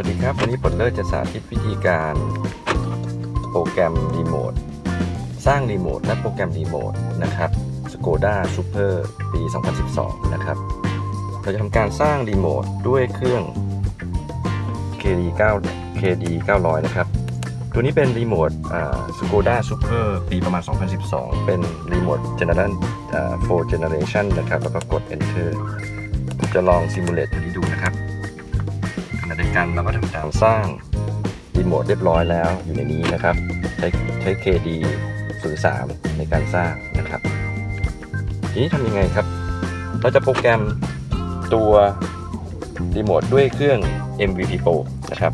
วัสดีครับ วันนี้ปลดเลิศจะสาธิตวิธีการโปรแกรมรีโมทสร้างรีโมทและโปรแกรมรีโมทนะครับ Skoda Super ปี 2012 นะครับ เราจะทำการสร้างรีโมทด้วยเครื่อง KD 9 KD 900 นะครับ ตัวนี้เป็นรีโมทอ่า Skoda Super ปีประมาณ 2012 เป็นรีโมท General อ่า4 Generation นะครับ แล้วก็กด Enter จะลองซิมูเลตตัวนี้ดูนะครับ กันเราก็ทำการสร้างรีโมทเรียบร้อยแล้วอยู่ในนี้นะครับ ใช้ใช้ KD 03ในการสร้างนะครับ ทีนี้ทำยังไงครับ เราจะโปรแกรมตัวรีโมทด้วยเครื่อง MVP Pro นะครับ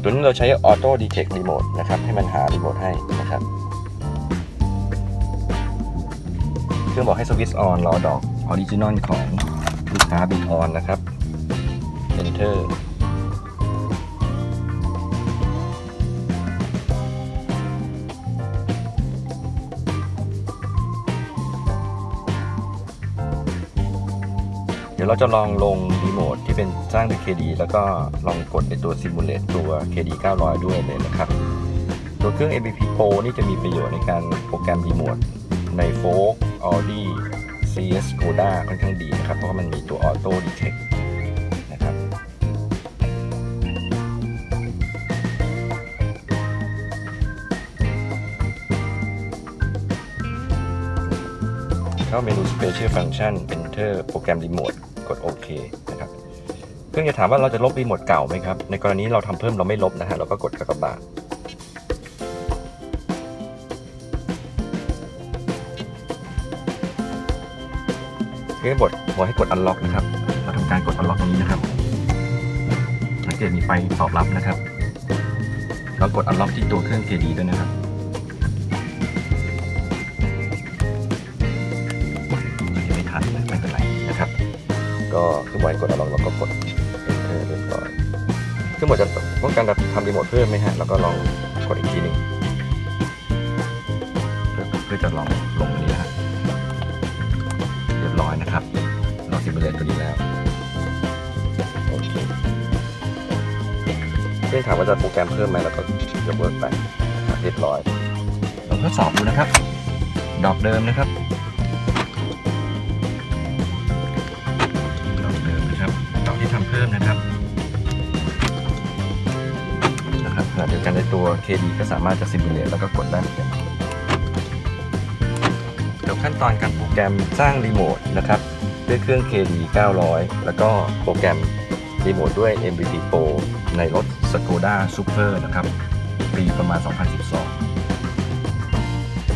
ตัวนี้เราใช้ Auto Detect Remote นะครับ ให้มันหารีโมทให้นะครับ เครื่องบอกให้สวิตช์ออนรอดอกออริจินอลของลูกค้าบิดออนนะครับ Enter ดี๋ยวเราจะลองลงรีโมทที่เป็นสร้างด้วย KD แล้วก็ลองกดในตัว Simulate ตัว KD 900 ด้วยเลยนะครับ ตัวเครื่อง MVP Pro นี่จะมีประโยชน์ในการโปรแกรมรีโมทใน Folk Audi CS Skoda ค่อนข้างดีนะครับ เพราะว่ามันมีตัว Auto Detect นะครับเข้าเมนู Special Function Enter โปรแกรมรีโมท กดโอเคนะครับเครื่องจะถามว่าเราจะลบรีโมทเก่าไหมครับ ในกรณีเราทำเพิ่มเราไม่ลบนะฮะเราก็กดกากบาเครื่องบทบอกให้กด unlock นะครับเราทำการกด unlock ตรงนี้นะครับสังเกตมีไฟตอบรับนะครับเรากด unlock ที่ตัวเครื่อง KD ด้วยนะครับไม่ทันไม่ ก็คือบอกให้กด unlock เราก็กด enter เรียบร้อยคือหมดจะต้องการจะทำรีโมทเพิ่มไหมฮะเราก็ลองกดอีกทีหนึ่งเพื่อเพื่อจะลองลงอันนี้นะฮะเรียบร้อยนะครับเราซิมูเลตตัวนี้แล้วโอเคเพื่อนถามว่าจะโปรแกรมเพิ่มไหมแล้วก็ยกเลิกไปนะครับเรียบร้อยลองทดสอบดูนะครับ ดอกเดิมนะครับ ในตัว KD ก็สามารถจะซิมูเลตแล้วก็กดได้เหมือนกันเดี๋ยวขั้นตอนการโปรแกรมสร้างรีโมทนะครับด้วยเครื่อง KD 900 แล้วก็โปรแกรมรีโมทด้วย MVP Pro ในรถ Skoda Super นะครับ ปีประมาณ 2012